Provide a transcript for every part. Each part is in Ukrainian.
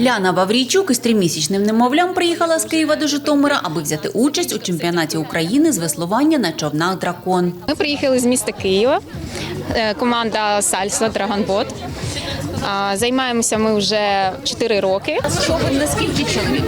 Ляна Ваврійчук із тримісячним немовлям приїхала з Києва до Житомира, аби взяти участь у чемпіонаті України з веслування на човнах дракон. Ми приїхали з міста Києва. Е, Команда Сальса Драгонбот. Займаємося ми вже 4 роки. Наскільки чоловік?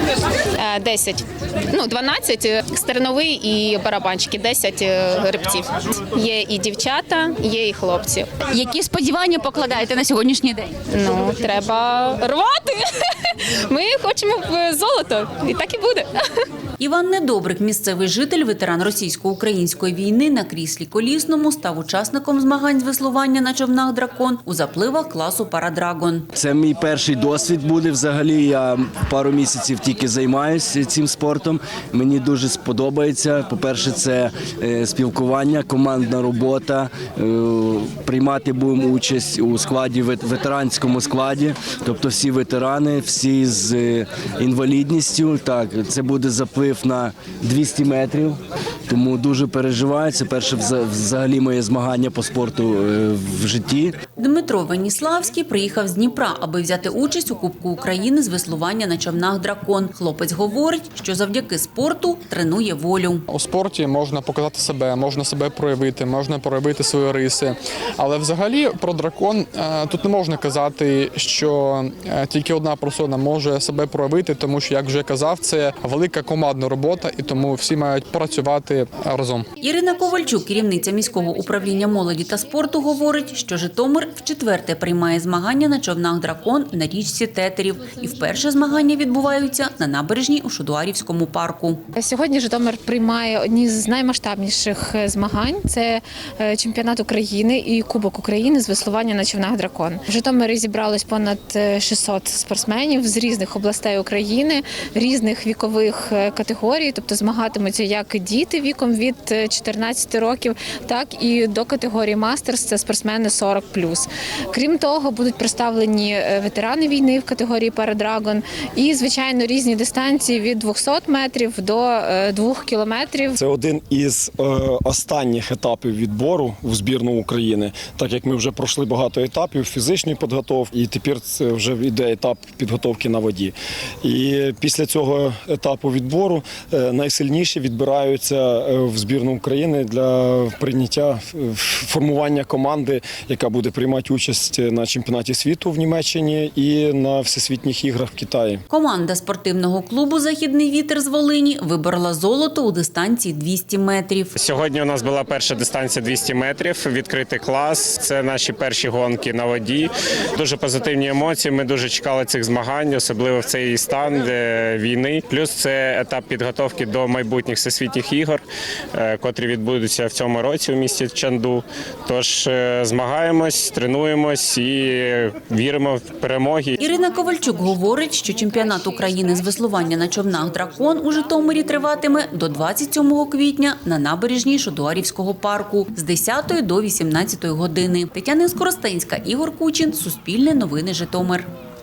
Е, 10, ну 12 е, стерновий і барабанчики, 10 е, грибців. Є і дівчата, є і хлопці. Які сподівання покладаєте на сьогоднішній день? Ну треба рвати. Ми хочемо в золото, і так і буде. Іван Недобрик, місцевий житель, ветеран російсько-української війни на кріслі колісному, став учасником змагань з веслування на човнах дракон у запливах класу Парадрагон. Це мій перший досвід буде. Взагалі я пару місяців тільки займаюся цим спортом. Мені дуже сподобається. По-перше, це е, спілкування, командна робота. Е, Приймати будемо участь у складі ветеранському складі, тобто всі ветерани, всі з е, інвалідністю. Так, це буде заплив на 200 метрів. Тому дуже переживаю. Це перше вза- взагалі моє змагання по спорту е, в житті. Дмитро Веніславський приїхав з Дніпра, аби взяти участь у Кубку України з веслування на човнах дракон. Хлопець говорить, що завдяки спорту тренує волю. У спорті можна показати себе, можна себе проявити, можна проявити свої риси. Але взагалі про дракон е, тут не можна казати, що е, тільки одна персона може себе проявити, тому що, як вже казав, це велика командна робота, і тому всі мають працювати разом. Ірина Ковальчук, керівниця міського управління молоді та спорту, говорить, що Житомир вчетверте приймає змагання на човнах дракон на річці Тетерів. І вперше змагання відбуваються на набережній у Шудуарівському парку. Сьогодні Житомир приймає одні з наймасштабніших е, змагань. Це е, чемпіонат України і Кубок України з веслування на човнах дракон. В Житомирі зібралось понад е, 600 спортсменів з різних областей України, різних вікових е, категорій, тобто змагатимуться як діти віком від е, 14 років, так і до категорії мастерс. Це спортсмени 40 Крім того, будуть представлені е, ветерани війни в категорії Парадрагон і, звичайно, різні дистанції від 200 метрів до 2 кілометрів. Це один із е, останніх етапів відбору в збірну України, так як ми вже пройшли багато етапів фізичної підготовки, і тепер це вже йде етап підготовки на воді. І після цього етапу відбору е, найсильніші відбираються е, в збірну України для прийняття е, формування команди, яка буде приймати участь на чемпіонаті світу в Німеччині і на всесвітніх іграх в Китаї. Команда спортивного клубу Західний вітер з Волині виборола золото у дистанції 200 метрів. Сьогодні у нас була перша дистанція 200 метрів, відкритий клас. Це наші перші гонки на воді. Дуже позитивні емоції. Ми дуже чекали цих змагань, особливо в цей стан війни. Плюс це етап підготовки до майбутніх всесвітніх ігор, е, котрі відбудуться в цьому році у місті Чанду. Тож е, змагаємось, тренуємось і віримо в перемоги. Ірина Ковальчук говорить, що чемпіонат України з веслування на човнах дракон у Житомирі триватиме до 27 квітня на набережній Шудуарівського парку з 10 до 18 години. Тетяна Скоростенська, Ігор Кучин, Суспільне новини Житомир.